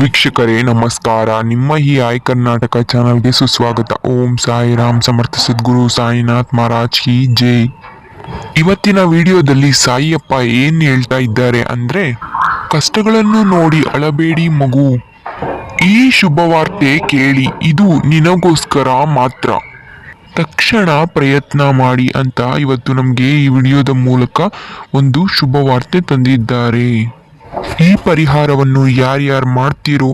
ವೀಕ್ಷಕರೇ, ನಮಸ್ಕಾರ. ನಿಮ್ಮ ಈ ಆಯ್ ಕರ್ನಾಟಕ ಚಾನಲ್ಗೆ ಸುಸ್ವಾಗತ. ಓಂ ಸಾಯಿ ರಾಮ್ ಸಮರ್ಥ ಸದ್ಗುರು ಸಾಯಿನಾಥ್ ಮಹಾರಾಜ್ ಕಿ ಜೈ. ಇವತ್ತಿನ ವಿಡಿಯೋದಲ್ಲಿ ಸಾಯಿಯಪ್ಪ ಏನ್ ಹೇಳ್ತಾ ಇದ್ದಾರೆ ಅಂದ್ರೆ, ಕಷ್ಟಗಳನ್ನು ನೋಡಿ ಅಳಬೇಡಿ ಮಗು. ಈ ಶುಭವಾರ್ತೆ ಕೇಳಿ, ಇದು ನಿನಗೋಸ್ಕರ ಮಾತ್ರ. ತಕ್ಷಣ ಪ್ರಯತ್ನ ಮಾಡಿ ಅಂತ ಇವತ್ತು ನಮಗೆ ಈ ವಿಡಿಯೋದ ಮೂಲಕ ಒಂದು ಶುಭವಾರ್ತೆ ತಂದಿದ್ದಾರೆ. ಈ ಪರಿಹಾರವನ್ನು ಯಾರ್ಯಾರು ಮಾಡ್ತೀರೋ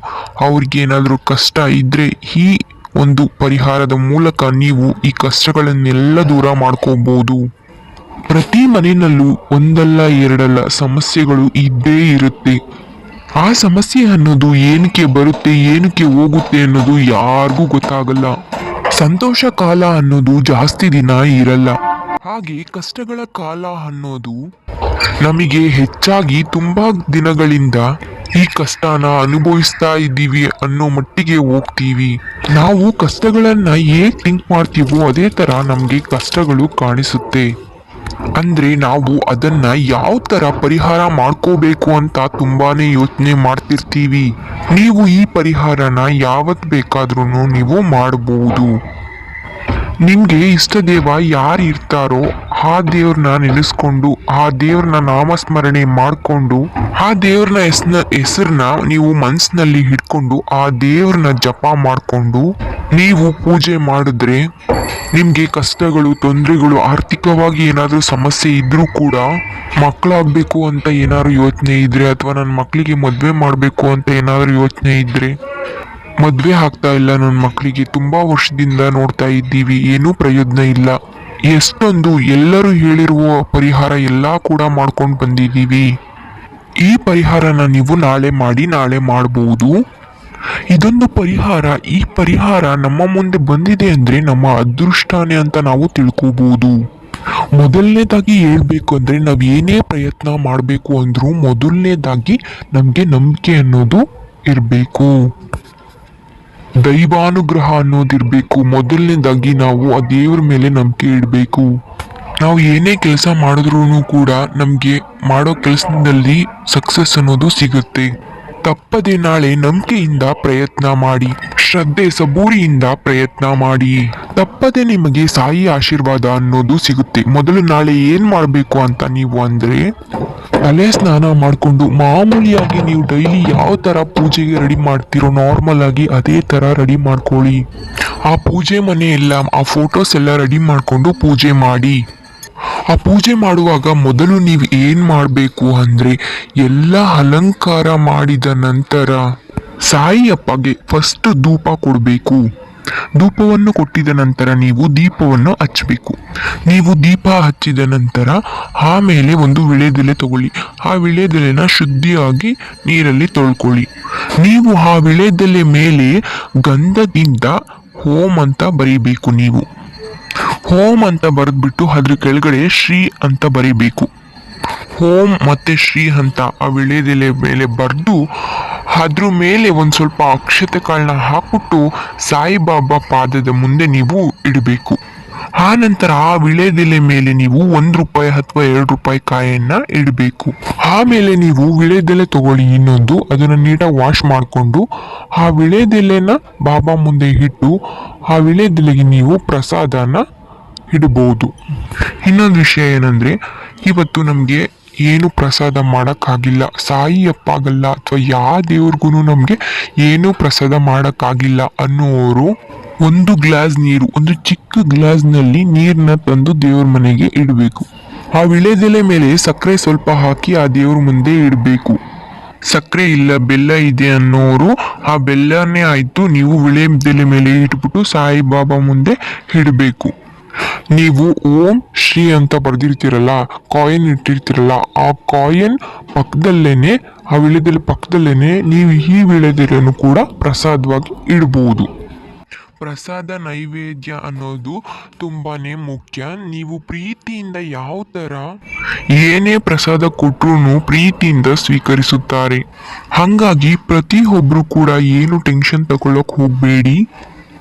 ಅವ್ರಿಗೇನಾದರೂ ಕಷ್ಟ ಇದ್ದರೆ ಈ ಒಂದು ಪರಿಹಾರದ ಮೂಲಕ ನೀವು ಈ ಕಷ್ಟಗಳನ್ನೆಲ್ಲ ದೂರ ಮಾಡ್ಕೋಬೋದು. ಪ್ರತಿ ಮನೆಯಲ್ಲೂ ಒಂದಲ್ಲ ಎರಡಲ್ಲ ಸಮಸ್ಯೆಗಳು ಇದ್ದೇ ಇರುತ್ತೆ. ಆ ಸಮಸ್ಯೆ ಅನ್ನೋದು ಏನಕ್ಕೆ ಬರುತ್ತೆ, ಏನಕ್ಕೆ ಹೋಗುತ್ತೆ ಅನ್ನೋದು ಯಾರಿಗೂ ಗೊತ್ತಾಗಲ್ಲ. ಸಂತೋಷ ಕಾಲ ಅನ್ನೋದು ಜಾಸ್ತಿ ದಿನ ಇರಲ್ಲ. ಹಾಗೆ ಕಷ್ಟಗಳ ಕಾಲ ಅನ್ನೋದು ನಮಗೆ ಹೆಚ್ಚಾಗಿ ತುಂಬಾ ದಿನಗಳಿಂದ ಈ ಕಷ್ಟನ ಅನುಭವಿಸ್ತಾ ಇದ್ದೀವಿ ಅನ್ನೋ ಮಟ್ಟಿಗೆ ಹೋಗ್ತೀವಿ. ನಾವು ಕಷ್ಟಗಳನ್ನ ಹೇಗ್ ಥಿಂಕ್ ಮಾಡ್ತೀವೋ ಅದೇ ತರ ನಮಗೆ ಕಷ್ಟಗಳು ಕಾಣಿಸುತ್ತೆ. ಅಂದ್ರೆ ನಾವು ಅದನ್ನ ಯಾವ ತರ ಪರಿಹಾರ ಮಾಡ್ಕೋಬೇಕು ಅಂತ ತುಂಬಾನೇ ಯೋಚನೆ ಮಾಡ್ತಿರ್ತೀವಿ. ನೀವು ಈ ಪರಿಹಾರನ ಯಾವತ್ ಬೇಕಾದ್ರೂ ನೀವು ಮಾಡಬಹುದು ನಿಮ್ಗೆ ಇಷ್ಟ ದೇವ ಯಾರು ಇರ್ತಾರೋ ಆ ದೇವ್ರನ್ನ ನೆನೆಸ್ಕೊಂಡು ಆ ದೇವ್ರನ್ನ ನಾಮಸ್ಮರಣೆ ಮಾಡಿಕೊಂಡು, ಆ ದೇವ್ರನ್ನ ಹೆಸನ ಹೆಸರನ್ನ ನೀವು ಮನಸ್ಸಿನಲ್ಲಿ ಹಿಡ್ಕೊಂಡು ಆ ದೇವ್ರನ್ನ ಜಪ ಮಾಡಿಕೊಂಡು, ನೀವು ಪೂಜೆ ಮಾಡಿದ್ರೆ ನಿಮಗೆ ಕಷ್ಟಗಳು, ತೊಂದರೆಗಳು, ಆರ್ಥಿಕವಾಗಿ ಏನಾದರೂ ಸಮಸ್ಯೆ ಇದ್ದರೂ ಕೂಡ ಮಕ್ಕಳಾಗಬೇಕು ಅಂತ ಏನಾದರೂ ಯೋಚನೆ ಇದ್ರೆ, ಅಥವಾ ನನ್ನ ಮಕ್ಕಳಿಗೆ ಮದುವೆ ಮಾಡಬೇಕು ಅಂತ ಏನಾದರೂ ಯೋಚನೆ ಇದ್ರೆ, ಮದುವೆ ಆಗ್ತಾ ಇಲ್ಲ ನನ್ನ ಮಕ್ಕಳಿಗೆ ತುಂಬ ವರ್ಷದಿಂದ ನೋಡ್ತಾ ಇದ್ದೀವಿ, ಏನೂ ಪ್ರಯೋಜನ ಇಲ್ಲ. ಎಷ್ಟೊಂದು ಎಲ್ಲರೂ ಹೇಳಿರುವ ಪರಿಹಾರ ಎಲ್ಲ ಕೂಡ ಮಾಡ್ಕೊಂಡು ಬಂದಿದ್ದೀವಿ. ಈ ಪರಿಹಾರನ ನೀವು ನಾಳೆ ಮಾಡಿ ನಾಳೆ ಮಾಡಬಹುದು ಇದೊಂದು ಪರಿಹಾರ, ಈ ಪರಿಹಾರ ನಮ್ಮ ಮುಂದೆ ಬಂದಿದೆ ಅಂದರೆ ನಮ್ಮ ಅದೃಷ್ಟನೇ ಅಂತ ನಾವು ತಿಳ್ಕೋಬಹುದು ಮೊದಲನೇದಾಗಿ ಹೇಳ್ಬೇಕು ಅಂದ್ರೆ ನಾವು ಏನೇ ಪ್ರಯತ್ನ ಮಾಡಬೇಕು ಅಂದರೂ ಮೊದಲನೇದಾಗಿ ನಮಗೆ ನಂಬಿಕೆ ಅನ್ನೋದು ಇರಬೇಕು. ದೈವಾನುಗ್ರಹ ಅನ್ನೋದಿರಬೇಕು. ಮೊದಲನೇದಾಗಿ ನಾವು ಆ ದೇವ್ರ ಮೇಲೆ ನಂಬಿಕೆ ಇಡಬೇಕು. ನಾವು ಏನೇ ಕೆಲಸ ಮಾಡಿದ್ರೂ ಕೂಡ ನಮಗೆ ಮಾಡೋ ಕೆಲಸದಲ್ಲಿ ಸಕ್ಸಸ್ ಅನ್ನೋದು ಸಿಗುತ್ತೆ. ತಪ್ಪದೆ ನಾಳೆ ನಂಬಿಕೆಯಿಂದ ಪ್ರಯತ್ನ ಮಾಡಿ. ಶ್ರದ್ಧೆ ಸಬೂರಿಯಿಂದ ಪ್ರಯತ್ನ ಮಾಡಿ. ತಪ್ಪದೆ ನಿಮಗೆ ಸಾಯಿ ಆಶೀರ್ವಾದ ಅನ್ನೋದು ಸಿಗುತ್ತೆ. ಮೊದಲು ನಾಳೆ ಏನ್ ಮಾಡಬೇಕು ಅಂತ ನೀವು ಅಂದ್ರೆ, ತಲೆ ಸ್ನಾನ ಮಾಡಿಕೊಂಡು ಮಾಮೂಲಿಯಾಗಿ ನೀವು ಡೈಲಿ ಯಾವ ತರ ಪೂಜೆಗೆ ರೆಡಿ ಮಾಡ್ತಿರೋ ನಾರ್ಮಲ್ ಆಗಿ ಅದೇ ತರ ರೆಡಿ ಮಾಡ್ಕೊಳ್ಳಿ. ಆ ಪೂಜೆ ಮನೆ ಎಲ್ಲ, ಆ ಫೋಟೋಸ್ ಎಲ್ಲ ರೆಡಿ ಮಾಡಿಕೊಂಡು ಪೂಜೆ ಮಾಡಿ. ಆ ಪೂಜೆ ಮಾಡುವಾಗ ಮೊದಲು ನೀವು ಏನು ಮಾಡಬೇಕು ಅಂದರೆ, ಎಲ್ಲ ಅಲಂಕಾರ ಮಾಡಿದ ನಂತರ ಸಾಯಿ ಅಪ್ಪಗೆ ಫಸ್ಟ್ ಧೂಪ ಕೊಡಬೇಕು. ಧೂಪವನ್ನು ಕೊಟ್ಟಿದ ನಂತರ ನೀವು ದೀಪವನ್ನು ಹಚ್ಚಬೇಕು. ನೀವು ದೀಪ ಹಚ್ಚಿದ ನಂತರ ಆಮೇಲೆ ಒಂದು ವಿಳೆದೆಲೆ ತಗೊಳ್ಳಿ. ಆ ವಿಳೆದೆಲೆನ ಶುದ್ಧಿಯಾಗಿ ನೀರಲ್ಲಿ ತೊಳ್ಕೊಳ್ಳಿ. ನೀವು ಆ ವಿಳೆದೆಲೆ ಮೇಲೆ ಗಂಧದಿಂದ ಹೋಮ್ ಅಂತ ಬರೀಬೇಕು ನೀವು. ಹೋಮ್ ಅಂತ ಬರೆದ್ಬಿಟ್ಟು ಅದ್ರ ಕೆಳಗಡೆ ಶ್ರೀ ಅಂತ ಬರೀಬೇಕು. ಹೋಮ್ ಮತ್ತೆ ಶ್ರೀ ಅಂತ ಆ ವಿಳೆದೆಲೆ ಮೇಲೆ ಬರೆದು ಅದ್ರ ಮೇಲೆ ಒಂದು ಸ್ವಲ್ಪ ಅಕ್ಷತೆ ಕಾಳನ್ನ ಹಾಕ್ಬಿಟ್ಟು ಸಾಯಿಬಾಬಾ ಪಾದದ ಮುಂದೆ ನೀವು ಇಡಬೇಕು. ಆ ನಂತರ ಆ ವಿಳೆದೆಲೆ ಮೇಲೆ ನೀವು ಒಂದು ರೂಪಾಯಿ ಅಥವಾ ಎರಡು ರೂಪಾಯಿ ಕಾಯನ್ನ ಇಡಬೇಕು. ಆಮೇಲೆ ನೀವು ವಿಳೆದೆಲೆ ತಗೊಳ್ಳಿ ಇನ್ನೊಂದು, ಅದನ್ನ ನೀಟಾಗಿ ವಾಶ್ ಮಾಡಿಕೊಂಡು ಆ ವಿಳೆದೆಲೆನ ಬಾಬಾ ಮುಂದೆ ಇಟ್ಟು ಆ ವಿಳೆದೆಲೆಗೆ ನೀವು ಪ್ರಸಾದನ ಇಡಬಹುದು. ಇನ್ನೊಂದು ವಿಷಯ ಏನಂದ್ರೆ, ಇವತ್ತು ನಮಗೆ ಏನು ಪ್ರಸಾದ ಮಾಡೋಕ್ಕಾಗಿಲ್ಲ. ಸಾಯಿ ಅಪ್ಪಾಗಲ್ಲ. ಅಥವಾ ಯಾವ ದೇವ್ರಿಗೂ ನಮಗೆ ಏನೂ ಪ್ರಸಾದ ಮಾಡೋಕ್ಕಾಗಿಲ್ಲ ಅನ್ನೋರು ಒಂದು ಗ್ಲಾಸ್ ನೀರು, ಒಂದು ಚಿಕ್ಕ ಗ್ಲಾಸ್ನಲ್ಲಿ ನೀರನ್ನ ತಂದು ದೇವ್ರ ಮನೆಗೆ ಇಡಬೇಕು. ಆ ವಿಳೆದೆಲೆ ಮೇಲೆ ಸಕ್ಕರೆ ಸ್ವಲ್ಪ ಹಾಕಿ ಆ ದೇವ್ರ ಮುಂದೆ ಇಡಬೇಕು. ಸಕ್ಕರೆ ಇಲ್ಲ, ಬೆಲ್ಲ ಇದೆ ಅನ್ನೋರು ಆ ಬೆಲ್ಲನೇ ಆಯಿತು, ನೀವು ವಿಳೆದೆಲೆ ಮೇಲೆ ಇಟ್ಬಿಟ್ಟು ಸಾಯಿಬಾಬಾ ಮುಂದೆ ಇಡಬೇಕು. ನೀವು ಓಂ ಶ್ರೀ ಅಂತ ಬರ್ದಿರ್ತೀರಲ್ಲ ಕಾಯಿನ್ ಇಟ್ಟಿರ್ತೀರಲ್ಲ, ಆ ಕಾಯಿನ್ ಪಕ್ಕದಲ್ಲೇನೆ, ಆ ವಿಳೆದೆಲೆ ಪಕ್ಕದಲ್ಲೇನೆ ನೀವು ಈ ವಿಳೆದೆಲೆಯನ್ನು ಕೂಡ ಪ್ರಸಾದವಾಗಿ ಇಡಬಹುದು ಪ್ರಸಾದ ನೈವೇದ್ಯ ಅನ್ನೋದು ತುಂಬಾನೇ ಮುಖ್ಯ. ನೀವು ಪ್ರೀತಿಯಿಂದ ಯಾವ ಥರ ಏನೇ ಪ್ರಸಾದ ಕೊಟ್ಟರು ಪ್ರೀತಿಯಿಂದ ಸ್ವೀಕರಿಸುತ್ತಾರೆ. ಹಾಗಾಗಿ ಪ್ರತಿಯೊಬ್ಬರು ಕೂಡ ಏನು ಟೆನ್ಷನ್ ತಗೊಳ್ಳೋಕೆ ಹೋಗಬೇಡಿ.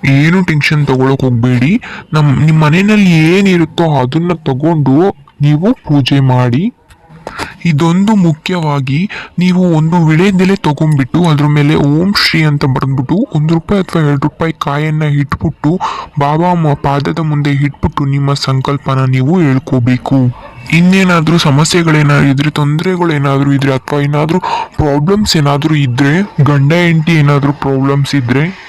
ಏನು ಟೆನ್ಷನ್ ತಗೊಳಕ್ ಹೋಗ್ಬೇಡಿ. ನಮ್ ನಿಮ್ಮ ಮನೆಯಲ್ಲಿ ಏನಿರುತ್ತೋ ಅದನ್ನ ತಗೊಂಡು ನೀವು ಪೂಜೆ ಮಾಡಿ. ಇದೊಂದು ಮುಖ್ಯವಾಗಿ ನೀವು ಒಂದು ವಿಳೆದೆಲೆ ತಗೊಂಡ್ಬಿಟ್ಟು ಅದ್ರ ಮೇಲೆ ಓಂ ಶ್ರೀ ಅಂತ ಬರೆದ್ಬಿಟ್ಟು ಒಂದು ರೂಪಾಯಿ ಅಥವಾ ಎರಡು ರೂಪಾಯಿ ಕಾಯನ್ನ ಇಟ್ಬಿಟ್ಟು, ಬಾಬಾ ಪಾದದ ಮುಂದೆ ಇಟ್ಬಿಟ್ಟು ನಿಮ್ಮ ಸಂಕಲ್ಪನ ನೀವು ಹೇಳ್ಕೋಬೇಕು. ಇನ್ನೇನಾದರೂ ಸಮಸ್ಯೆಗಳೇನಾದ್ರು ಇದ್ರೆ ತೊಂದರೆಗಳೇನಾದರೂ ಇದ್ರೆ ಅಥವಾ ಏನಾದರೂ ಪ್ರಾಬ್ಲಮ್ಸ್ ಏನಾದರೂ ಇದ್ರೆ, ಗಂಡ ಹೆಂಡತಿ ಏನಾದರೂ ಪ್ರಾಬ್ಲಮ್ಸ್ ಇದ್ರೆ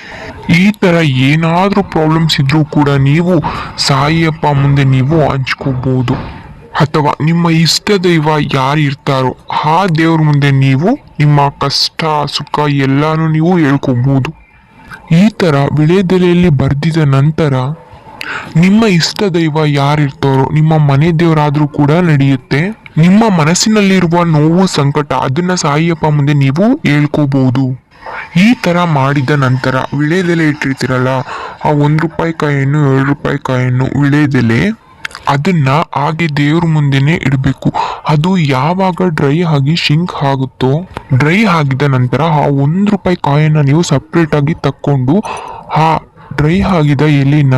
ಈ ತರ ಏನಾದರೂ ಪ್ರಾಬ್ಲಮ್ಸ್ ಇದ್ದರೂ ಕೂಡ ನೀವು ಸಾಯಿಯಪ್ಪ ಮುಂದೆ ನೀವು ಹಂಚ್ಕೋಬೋದು. ಅಥವಾ ನಿಮ್ಮ ಇಷ್ಟ ದೈವ ಯಾರು ಇರ್ತಾರೋ ಆ ದೇವ್ರ ಮುಂದೆ ನೀವು ನಿಮ್ಮ ಕಷ್ಟ, ಸುಖ ಎಲ್ಲನೂ ನೀವು ಹೇಳ್ಕೊಬೋದು. ಈ ತರ ವಿಳೆದೆಲೆಯಲ್ಲಿ ಬರ್ದಿದ ನಂತರ ನಿಮ್ಮ ಇಷ್ಟ ದೈವ ಯಾರಿರ್ತಾರೋ ನಿಮ್ಮ ಮನೆ ದೇವರಾದರೂ ಕೂಡ ನಡೆಯುತ್ತೆ. ನಿಮ್ಮ ಮನಸ್ಸಿನಲ್ಲಿರುವ ನೋವು, ಸಂಕಟ, ಅದನ್ನ ಸಾಯಿಯಪ್ಪ ಮುಂದೆ ನೀವು ಹೇಳ್ಕೋಬಹುದು ಈ ಥರ ಮಾಡಿದ ನಂತರ ವಿಳೆದೆಲೆ ಇಟ್ಟಿರ್ತೀರಲ್ಲ, ಆ ಒಂದು ರೂಪಾಯಿ ಕಾಯನ್ನು ಎರಡು ರೂಪಾಯಿ ಕಾಯನ್ನು ವಿಳೆದೆಲೆ ಅದನ್ನು ಹಾಗೆ ದೇವ್ರ ಮುಂದೆಯೇ ಇಡಬೇಕು. ಅದು ಯಾವಾಗ ಡ್ರೈ ಆಗಿ ಶಿಂಕ್ ಆಗುತ್ತೋ, ಡ್ರೈ ಆಗಿದ ನಂತರ ಆ ಒಂದು ರೂಪಾಯಿ ಕಾಯನ್ನು ನೀವು ಸಪ್ರೇಟಾಗಿ ತಕ್ಕೊಂಡು ಆ ಡ್ರೈ ಆಗಿದ ಎಲೆನ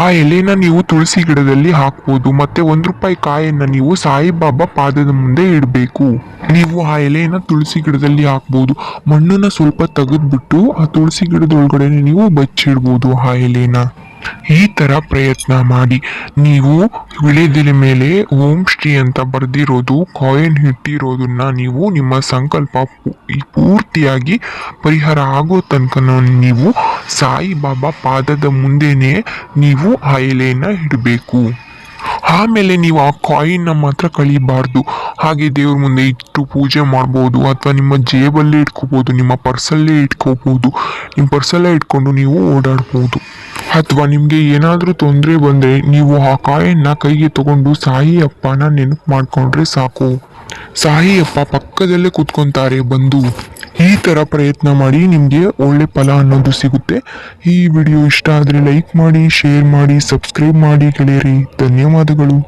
ಆ ಎಲೆನ ನೀವು ತುಳಸಿ ಗಿಡದಲ್ಲಿ ಹಾಕ್ಬೋದು, ಮತ್ತೆ ಒಂದು ರೂಪಾಯಿ ಕಾಯನ್ನ ನೀವು ಸಾಯಿಬಾಬಾ ಪಾದದ ಮುಂದೆ ಇಡಬೇಕು. ನೀವು ಆ ಎಲೆನ ತುಳಸಿ ಗಿಡದಲ್ಲಿ ಹಾಕ್ಬೋದು. ಮಣ್ಣನ್ನ ಸ್ವಲ್ಪ ತೆಗೆದ್ಬಿಟ್ಟು ಆ ತುಳಸಿ ಗಿಡದ ಒಳಗಡೆ ನೀವು ಬಚ್ಚಿಡ್ಬೋದು ಆ ಎಲೆನ. ಈ ತರ ಪ್ರಯತ್ನ ಮಾಡಿ. ನೀವು ವಿಳೆದೆಲೆ ಮೇಲೆ ಓಂ ಶ್ರೀ ಅಂತ ಬರ್ದಿರೋದು ಕಾಯಿನ್ ಇಟ್ಟಿರೋದನ್ನ ನೀವು ನಿಮ್ಮ ಸಂಕಲ್ಪ ಪೂರ್ತಿಯಾಗಿ ಪರಿಹಾರ ಆಗೋ ತನಕ ನೀವು ಸಾಯಿಬಾಬಾ ಪಾದದ ಮುಂದೆನೇ ನೀವು ಆ ಎಲೆಯನ್ನು ಇಡಬೇಕು. ಆಮೇಲೆ ನೀವು ಆ ಕಾಯಿನ್ನ ಮಾತ್ರ ಕಳಿಬಾರ್ದು. ಹಾಗೆ ದೇವ್ರ ಮುಂದೆ ಇಟ್ಟು ಪೂಜೆ ಮಾಡ್ಬೋದು, ಅಥವಾ ನಿಮ್ಮ ಜೇಬಲ್ಲೇ ಇಟ್ಕೋಬೋದು, ನಿಮ್ಮ ಪರ್ಸಲ್ಲೇ ಇಟ್ಕೋಬೋದು. ನಿಮ್ಮ ಪರ್ಸಲ್ಲೇ ಇಟ್ಕೊಂಡು ನೀವು ಓಡಾಡ್ಬೋದು. ಅಥವಾ ನಿಮಗೆ ಏನಾದರೂ ತೊಂದರೆ ಬಂದರೆ ನೀವು ಆ ಕಾಯನ್ನ ಕೈಗೆ ತಗೊಂಡು ಸಾಯಿ ಅಪ್ಪನ ನೆನಪು ಮಾಡ್ಕೊಂಡ್ರೆ ಸಾಕು. ಸಾಯಿ ಅಪ್ಪ ಪಕ್ಕದಲ್ಲೇ ಕೂತ್ಕೊಂತಾರೆ ಬಂದು ಈ ಥರ ಪ್ರಯತ್ನ ಮಾಡಿ ನಿಮಗೆ ಒಳ್ಳೆ ಫಲ ಅನ್ನೋದು ಸಿಗುತ್ತೆ. ಈ ವಿಡಿಯೋ ಇಷ್ಟ ಆದರೆ ಲೈಕ್ ಮಾಡಿ, ಶೇರ್ ಮಾಡಿ, ಸಬ್ಸ್ಕ್ರೈಬ್ ಮಾಡಿ ಗೆಳೆಯರಿ. ಧನ್ಯವಾದಗಳು.